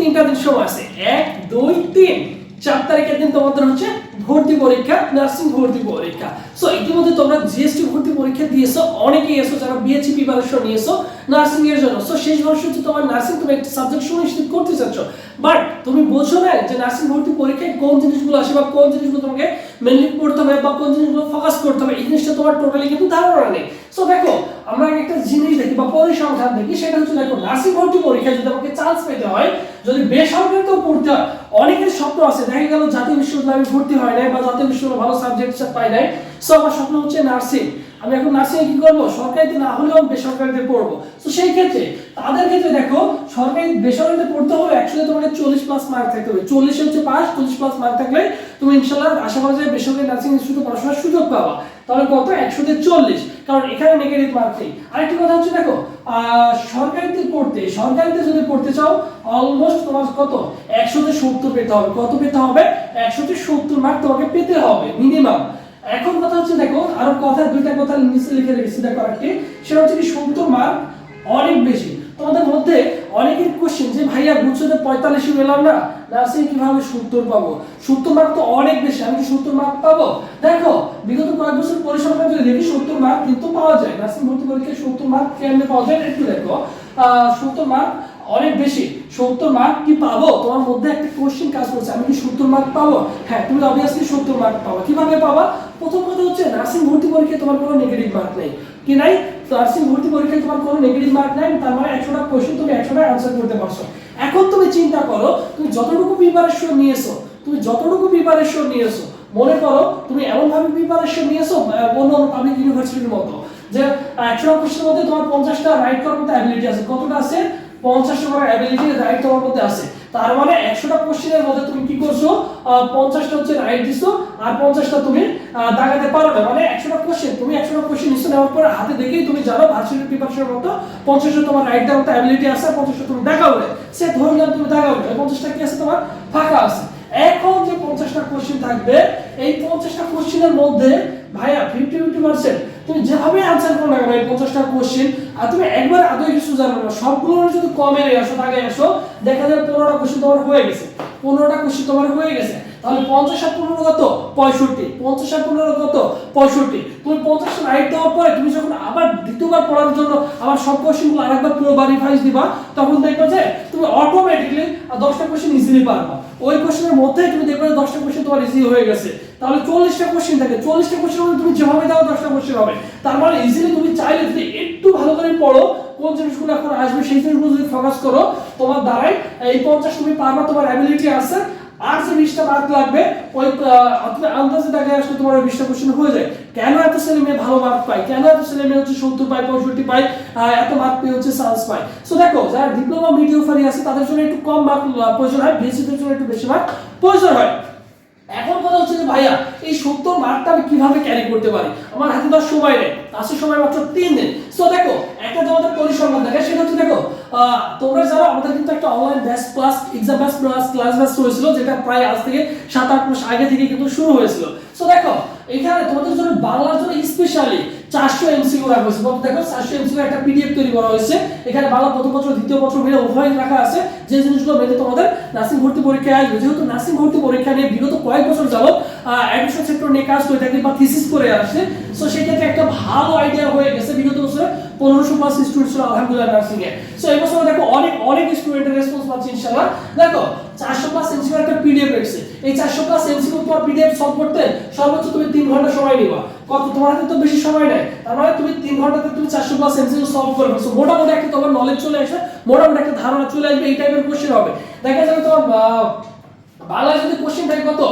তিনটা দিন সময় আছে। এক দুই তিন। চার তারিখের দিন তোমাদের হচ্ছে ভর্তি পরীক্ষা নার্সিং ভর্তি পরীক্ষা। সো ইতিমধ্যে তোমরা জিএসটি ভর্তি পরীক্ষা দিয়েছ, অনেকেই এসো যারা বিএসসি প্রিপারেশন নিয়েছো নার্সিং এর জন্য। সো শেষ বর্ষ হচ্ছে তোমার নার্সিং তুমি একটা সাবজেক্ট সুনিশ্চিত করতে চাচ্ছ। বাট তুমি বোঝো না যে নার্সিং ভর্তি পরীক্ষায় কোন জিনিসগুলো আসে বা কোন জিনিসগুলো তোমাকে মেনলি পড়তে হবে বা কোন জিনিসগুলো ফোকাস করতে হবে, এই জিনিসটা তোমার টোটালি কিন্তু ধারণা নেই। সো দেখো, আমরা একটা জিনিস দেখি বা পরিসংখ্যান দেখি, সেটা হচ্ছে, দেখো নার্সিং ভর্তি পরীক্ষায় যদি আমাকে চান্স পেতে হয়, যদি বেসরকারিতেও পড়তে হয়, অনেকের স্বপ্ন আছে, দেখা গেল জাতীয় বিশ্ববিদ্যালয়ে ভর্তি হয় নাই বা জাতীয় বিশ্ববিদ্যালয়ে ভালো সাবজেক্ট পাই নাই। সো আমার স্বপ্ন হচ্ছে নার্সিং। আমি এখন নার্সিং কি করব? সরকারিতে না হলেও বেসরকারিতে পড়ব। তো সেই ক্ষেত্রে, তাদের ক্ষেত্রে দেখো, সরকারি বেসরকারিতে পড়তে হবে একসাথে তোমাকে চল্লিশ প্লাস মার্ক থাকতে হবে। চল্লিশ হচ্ছে পাস, চল্লিশ প্লাস মার্ক থাকলে তুমি ইনশাল্লাহ আশা করা যায় বেসরকারি নার্সিং ইনস্টিটিউটে পড়াশোনার সুযোগ পাবা। তাহলে কত? একশোতে চল্লিশ কারণ এখানে নেগেটিভ মার্ক নেই। আরেকটি কথা হচ্ছে দেখো সরকারিতে পড়তে, সরকারিতে যদি পড়তে চাও অলমোস্ট তোমার কত? একশোতে সত্তর পেতে হবে। কত পেতে হবে? একশোতে সত্তর মার্ক তোমাকে পেতে হবে মিনিমাম এখন কথা হচ্ছে, দেখো, আরও কথা, দুইটা কথা নিচে লিখে রেখেছি, দেখো আরেকটি। সেটা হচ্ছে কি, সত্তর মার্ক অনেক বেশি। তোমাদের মধ্যে অনেকের কোশ্চেন যে, ভাইয়া গুছতে পঁয়তাল্লিশ পেলাম না? নার্সিং কীভাবে সত্তর পাবো? সত্তর মার্ক তো অনেক বেশি, আমি সত্তর মার্ক পাবো? দেখো, বিগত কয়েক বছর পরিসংখ্যান যদি দেখি সত্তর মার্ক কিন্তু পাওয়া যায়, নার্সিং ভর্তি পরীক্ষায় সত্তর মার্ক কেমনে পাওয়া যায়, একটু দেখো। আহ, সত্তর মার্ক অনেক বেশি। সত্তর মার্ক কি পাবো? তোমার মধ্যে একটা কোশ্চেন কাজ করছে, আমি কি সত্তর মার্ক পাবো? হ্যাঁ তুমি অবভিয়াসলি সত্তর মার্ক পাবো। কীভাবে পাবা? প্রথম কথা হচ্ছে নার্সিং ভর্তি পরীক্ষায় তোমার কোনো নেগেটিভ মার্ক নেই। কি নাই? নার্সিং ভর্তি পরীক্ষায় তোমার কোনো নেগেটিভ মার্ক নাই, তার মানে একশোটা কোশ্চেন তুমি একশোটা অ্যান্সার করতে পারছ। এখন তুমি চিন্তা করো, তুমি যতটুকু প্রিপারেশন নিয়েছো, তুমি যতটুকু প্রিপারেশন নিয়েছো, মনে করো তুমি এমন ভাবে প্রিপারেশন নিয়েছো অন্য পাবলিক ইউনিভার্সিটির মতো, যে একশো কোশ্চেনের মধ্যে তোমার পঞ্চাশটা রাইট করার মতো অ্যাবিলিটি আছে। কতটা আছে? পঞ্চাশটা করার অ্যাবিলিটি রাইট তোমার মধ্যে আছে। তার মানে একশোটা কোশ্চেনের মধ্যে তুমি কি করছ? পঞ্চাশটা হচ্ছে রাইট দিছো, আর পঞ্চাশটা তুমি দাগাতে পারো না। মানে একশোটা কোশ্চেন তুমি একশোটা কোশ্চেন নিশ্চয় নেওয়ার পর হাতে দেখেই তুমি জানো ভার্সিটি প্রিপারেশনের মতো পঞ্চাশটা তোমার রাইট দেওয়ার মতো অ্যাবিলিটি আছে পঞ্চাশটা তুমি দেখাবে সে ধরলাম তুমি দেখাবে পঞ্চাশটা কি আছে তোমার? ফাঁকা আছে। এখন যে পঞ্চাশটা কোশ্চেন থাকবে, এই পঞ্চাশটা কোশ্চেনের মধ্যে ভাইয়া ফিফটি ফিফটি পার্সেন্ট তুমি যেভাবে আনসার করো না কেন, এই পঞ্চাশটা কোশ্চেন আর তুমি একবার আদৌ কিছু জানো না, সবগুলো যদি কমে আসো আগে আসো, দেখা যায় পনেরোটা কোশ্চেন তোমার হয়ে গেছে। পনেরোটা কোশ্চেন তোমার হয়ে গেছে। তাহলে পঞ্চাশ আর পনেরো কত? পঁয়ষট্টি। পঞ্চাশ আর পনেরো কত? পঁয়ষট্টি। তুমি পঞ্চাশ রাইট দেওয়ার পরে তুমি যখন আবার দ্বিতীয়বার পড়ার জন্য আবার সব কোশ্চেনগুলো আরেকবার পুরো বাড়ি রিভাইজ দিবা, তখন দেখবে যে তুমি অটোমেটিকলি দশটা কোশ্চেন ইজিলি পারবা। ওই কোশ্চেনের মধ্যে তুমি দেখবে দশটা কোশ্চেন তোমার ইজি হয়ে গেছে। তাহলে চল্লিশটা কোশ্চেন থাকে চল্লিশটা কোশ্চেন মধ্যে তুমি যেভাবে দাও দশটা কোশ্চেন হবে। তার মানে ইজিলি তুমি চাইলে যদি একটু ভালো করে পড়ো, কোন জিনিসগুলো এখন আসবে সেই জিনিসগুলো যদি ফোকাস করো, তোমার দ্বারাই এই পঞ্চাশ তুমি পারবা, তোমার অ্যাবিলিটি আছে। আর যে বিশটা মার্ক লাগবে, ওই আন্দাজে দেখে আসলে তোমার ওই বিশটা কোশ্চেন হয়ে যায়। কেন এত ছেলে মেয়ে ভালো মার্ক পায়? কেন এত ছেলে মেয়ে হচ্ছে সত্তর পায়, পঁয়ষট্টি পায় এত মার্ক পেয়ে হচ্ছে চান্স পায়? সো দেখো, যারা ডিপ্লোমা মিডিও ফারি আছে, তাদের জন্য একটু কম মার্ক প্রয়োজন হয় বিএসসিদের জন্য একটু বেশি মার্ক প্রয়োজন হয়। এখন কথা হচ্ছে যে, ভাইয়া, এই সত্তর মার্কটা আমি কীভাবে ক্যারি করতে পারি? আমার হাতে তো আর সময় নেই। আসে সময় মাত্র তিন দিন। সো দেখো, একটা যে আমাদের পরিসংখ্যান দেখে সেটা হচ্ছে, দেখো তোমরা যারা আমাদের কিন্তু একটা online batch plus exam batch plus class batch হয়েছিল, যেটা প্রায় আজ থেকে সাত আট মাস আগে থেকে কিন্তু শুরু হয়েছিল। সো দেখো এখানে তোমাদের জন্য বাংলার জন্য স্পেশালি চারশো এমসিকিউ রাখা হয়েছে। বলতে দেখো, চারশো এমসিকিউ একটা পিডিএফ তৈরি করা হয়েছে। এখানে বাংলা প্রথম বছর, দ্বিতীয় বছর মিলে উভয় রাখা আছে। যে জিনিসগুলো মেনে তোমাদের, নার্সিং ভর্তি পরীক্ষায় আসবে। যেহেতু নার্সিং ভর্তি পরীক্ষা নিয়ে বিগত কয়েক বছর যাবত অ্যাডমিশন সেক্টর নিয়ে কাজ করে থাকে বা থিসিস করে আসছে সো সেক্ষেত্রে একটা ভালো আইডিয়া হয়ে গেছে বিগত বছরে পনেরোশো প্লাস স্টুডেন্ট ছিল আলহামদুলিল্লাহ নার্সিং এ। সো এই বছর দেখো, অনেক অনেক স্টুডেন্টের রেসপন্স পাচ্ছি, ইনশাআল্লাহ। দেখো, চারশো প্লাস এমসিকিউ একটা পিডিএফ রেখেছে এই চারশো প্লাস এমসিকিউ তোমার পিডিএফ সলভ করতে সর্বোচ্চ তুমি তিন ঘণ্টা সময় নিবা। কত? তোমার হাতে তো বেশি সময় নেয় তার মানে তুমি তিন ঘন্টাতে তুমি চারশো প্লাস এমসিকিউ সলভ করবে। সো মোটামুটি একটা তোমার নলেজ চলে আসে, মোটামুটি একটা ধারণা চলে আসবে, এই টাইপের কোশ্চেন হবে। দেখা যাবে তোমার বাংলায় যদি কোশ্চেন থাকে কত?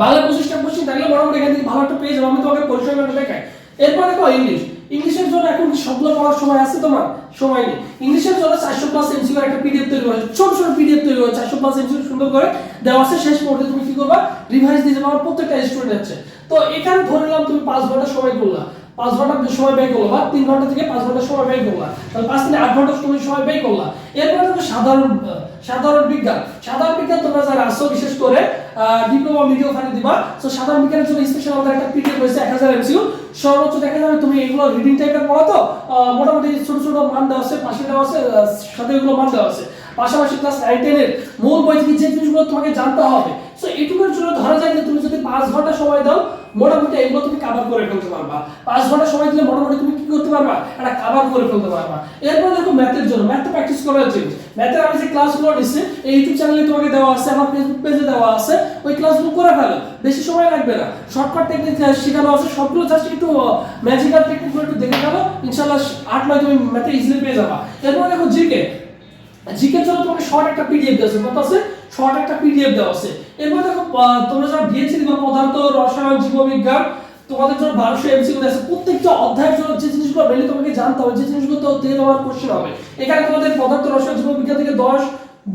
বাংলা পঁচিশটা কোশ্চেন থাকলে মোটামুটি এখান থেকে ভালো একটা পেয়ে যাব। আমি তোমাকে পরিসংখ্যানটা দেখাই। এরপর দেখো ইংলিশ ইংলিশের জন্য এখন সবগুলো পড়ার সময় আছে তোমার? সময় নেই। ইংলিশের জন্য চারশো প্লাস এমসিউ একটা পিডিএফ তৈরি হয়েছে ছোট ছোট পিডিএফ তৈরি হয়েছে চারশো প্লাস এমসিউ সুন্দর করে দেওয়া আছে। শেষ মুহূর্তে তুমি কি করবা? রিভাইজ দিয়ে যাবে। আমার প্রত্যেকটা স্টুডেন্ট আছে। তো এখানে ধরে নিলাম তুমি পাঁচ ঘণ্টা সময় করলা। পাঁচ ঘণ্টা সময় ব্যয় করল, বা তিন ঘণ্টা থেকে পাঁচ ঘণ্টা সময় ব্যয় করলা, তাহলে পাঁচ থেকে আট ঘণ্টা তুমি সময় ব্যয় করলা। এরপরে দেখো সাধারণ সাধারণ বিজ্ঞান। সাধারণ বিজ্ঞান তোমরা যারা আসো বিশেষ করে ডিপ্লোমা ভিডিও ফানি দিবা। তো সাধারণ বিজ্ঞানের জন্য স্পেশাল আমাদের একটা পিডিএফ রয়েছে, এক হাজার এমসিউ সর্বোচ্চ দেখা যাবে তুমি এগুলো রিডিং টাইপের পড়া তো মোটামুটি ছোট ছোট মান দেওয়া আছে, পাশে দেওয়া আছে সাথে এগুলো মান দেওয়া আছে। পাশাপাশি ক্লাস নাইন টেনের মূল বই থেকে যে জিনিসগুলো তোমাকে জানতে হবে সো এইটুকুর জন্য ধরা যায় যে তুমি যদি পাঁচ ঘণ্টা সময় দাও, মোটামুটি এগুলো তুমি কাভার করে ফেলতে পারবা। পাঁচ ঘণ্টা সময় দিলে মোটামুটি তুমি কি করতে পারবা? এটা কাভার করে ফেলতে পারবা। এরপর দেখো ম্যাথের জন্য ম্যাথ প্র্যাকটিস করার জিনিস ম্যাথের আমি যে ক্লাসগুলো নিচ্ছি এই ইউটিউব চ্যানেলে তোমাকে দেওয়া আছে, আমার ফেসবুক পেজে দেওয়া আছে, ওই ক্লাসগুলো করে ফেলো। বেশি সময় লাগবে না। শর্টকাট টেকনিক শেখানো আছে। সবগুলো জাস্ট একটু ম্যাজিক্যাল টেকনিকগুলো একটু দেখে ফেলো। ইনশাআল্লাহ আট, নয় তুমি ম্যাথে ইজিলি পেয়ে যাবা। এরপর দেখো জিকে জিকের জন্য তোমাকে শর্ট একটা পিডিএফ দেওয়া আছে, কত আছে? শর্ট একটা পিডিএফ দেওয়া আছে। এরপর দেখো তোমরা যারা দিয়েছি দিবা পদার্থ, রসায়ন, জীববিজ্ঞান, তোমাদের জন্য বারোশো এমসিকিউ আছে। প্রত্যেকটা অধ্যায়ের জন্য যে জিনিসগুলো মেনলি তোমাকে জানতে হবে, যে জিনিসগুলো থেকে তোমার কোশ্চেন হবে। এখানে তোমাদের পদার্থ, রসায়ন, জীববিজ্ঞান থেকে দশ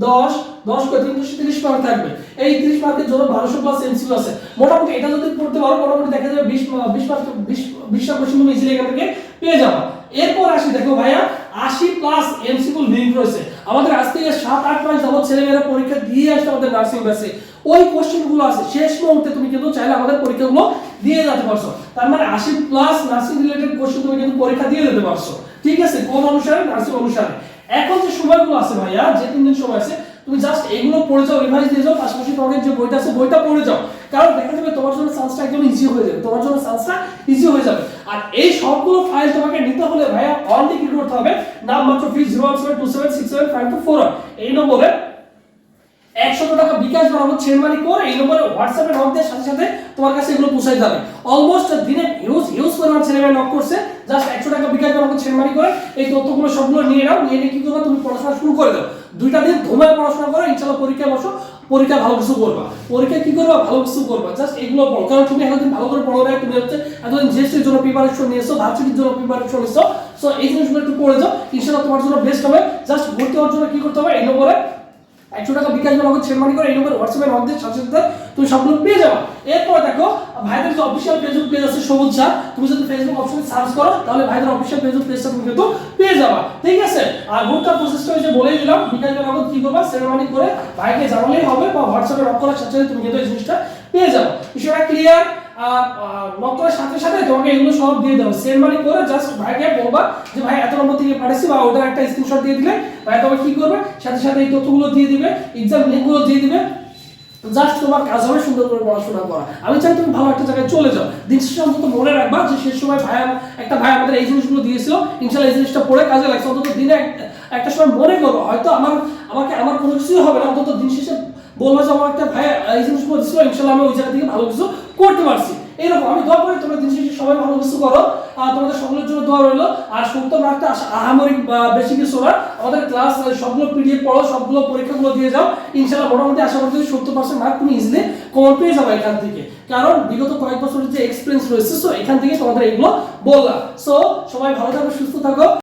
দশ দশ করে তিনশো তিরিশ মার্ক থাকবে। এই তিরিশ মার্কের জন্য বারোশো প্লাস এমসিকিউ আছে। মোটামুটি এটা যদি পড়তে পারো, মোটামুটি দেখা যাবে বিশ বিশ মার্ক বিশ বিশটা কোশ্চেন তুমি ইজিলি এখান থেকে পেয়ে যাবা। এরপর আসি, দেখো ভাইয়া, আশি প্লাস এমসিকিউ লিঙ্ক রয়েছে। আমাদের আজ থেকে সাত, আট মাস যাবত ছেলেমেয়েরা পরীক্ষা দিয়ে আসছে আমাদের নার্সিং ব্যাচে ওই কোশ্চেনগুলো আছে। শেষ মুহূর্তে তুমি কিন্তু চাইলে আমাদের পরীক্ষাগুলো দিয়ে যেতে পারছ। তার মানে আশি প্লাস নার্সিং রিলেটেড কোশ্চেন তুমি কিন্তু পরীক্ষা দিয়ে যেতে পারছ। ঠিক আছে? কোন অনুসারে? নার্সিং অনুসারে। এখন যে সময়গুলো আছে ভাইয়া, যে তিন দিন সময় আছে, তুমি জাস্ট এগুলো পড়ে যাও রিভাইজ দিয়ে যাও, পাশাপাশি তোমাদের যে বইটা আছে, বইটা পড়ে যাও। কারণ দেখা যাবে তোমার জন্য সায়েন্সটা একদম ইজি হয়ে যাবে, তোমার জন্য সায়েন্সটা ইজি হয়ে যাবে। আর এই সবগুলো ফাইল তোমাকে নিতে হলে ভাইয়া অনলি কি করতে হবে? নাম মাত্র fee zero one seven two seven six seven five two four এই নম্বরে একশো টাকা বিকাশ করে এই নম্বরে হোয়াটসঅ্যাপে নক দেওয়ার সাথে সাথে তোমার কাছে এগুলো পৌঁছাই যাবে অলমোস্ট দিনে হিউজ হিউজ পরিমাণ নক করছে। জাস্ট একশো টাকা বিকাশ চেন মানি করে এই তথ্যগুলো সবগুলো নিয়ে নাও, নিয়ে নিয়ে কি করবে? তুমি পড়াশোনা শুরু করে দাও। দুইটা দিন ধুমায় পড়াশোনা করো, ইনশাল্লাহ পরীক্ষায় বসো। পরীক্ষা ভালো কিছু করবা। পরীক্ষা কি করবা? ভালো কিছু করবা। জাস্ট এগুলো পড়ো কারণ তুমি এতদিন ভালো করে পড়ো না তুমি হচ্ছে এতদিন জিএসটির জন্য প্রিপারেশন নিয়েছো ভার্সিটির জন্য প্রিপারেশন নিয়েছো। সো এই জিনিসগুলো একটু পড়ে যাও। ইনশাল্লাহ তোমার জন্য বেস্ট হবে। জাস্ট ভর্তি হওয়ার জন্য কি করতে হবে? এই নম্বরে একশো টাকা বিকাশ বলা হচ্ছে মানে করে এই নম্বরে হোয়াটসঅ্যাপের মধ্যে সাথে সাথে তুমি সবগুলো পেয়ে যাবে। এরপর দেখো, ভাইদের যে অফিসিয়াল ফেসবুক পেজ আছে সবুজ স্যার তুমি যদি ফেসবুক অপশনে সার্চ করো, তাহলে ভাইদের অফিসিয়াল ফেসবুক পেজটা তুমি কিন্তু পেয়ে যাবা। ঠিক আছে? আর ভোটটা প্রসেসটা হচ্ছে বলেই দিলাম, বিকাশ নগদ কি করবা সেন্ড মানি করে ভাইকে জানালেই হবে বা হোয়াটসঅ্যাপে নক করার সাথে সাথে তুমি কিন্তু এই জিনিসটা পেয়ে যাবে। বিষয়টা ক্লিয়ার করার সাথে সাথে তোমাকে এগুলো সব দিয়ে দেবো। সেন্ড মানি করে জাস্ট ভাইকে বলবা যে, ভাই, এত নম্বর থেকে পাঠাচ্ছি বা ওটার একটা স্ক্রিনশট দিয়ে দিলে। ভাই তোমাকে কি করবে? সাথে সাথে এই তথ্যগুলো দিয়ে দিবে এক্সাম লিঙ্কগুলো দিয়ে দিবে। জাস্ট তোমার কাজ হবে সুন্দর করে পড়াশোনা করা। আমি চাই তুমি ভালো একটা জায়গায় চলে যাও। দিন শেষে অন্তত মনে রাখবা যে শেষ সময় ভাই একটা ভাই আমাদের এই জিনিসগুলো দিয়েছিল। ইনশাল্লাহ এই জিনিসটা পড়ে কাজে লাগছে। অন্তত দিনে এক- একটা সময় মনে করো, হয়তো আমার আমাকে আমার কোনো কিছুই হবে না। অন্তত দিন শেষে বলব যে আমার একটা ভাই এই জিনিসগুলো দিয়েছিল। ইনশাল্লাহ আমি ওই জায়গা থেকে ভালো কিছু করতে পারছি। এরকম, আমি দোয়া করি তোমরা দিন শেষে সবাই ভালো কিছু করো। তোমাদের সকলের জন্য দোয়া রইল। আর সত্তর রাখতে আহামরিক বেশি কিছু না। আমাদের ক্লাস সবগুলো পিডিএফ পড়ো, সবগুলো পরীক্ষাগুলো দিয়ে যাও। ইনশাল্লাহ মোটামুটি আশা করছি সত্তর পার্সেন্ট মার্ক তুমি ইজিলি কমন পেয়ে যাবে এখান থেকে। কারণ বিগত কয়েক বছরের যে এক্সপিরিয়েন্স রয়েছে সো এখান থেকে তোমাদের এগুলো বললাম। সো সবাই ভালো থাকো, সুস্থ থাকো।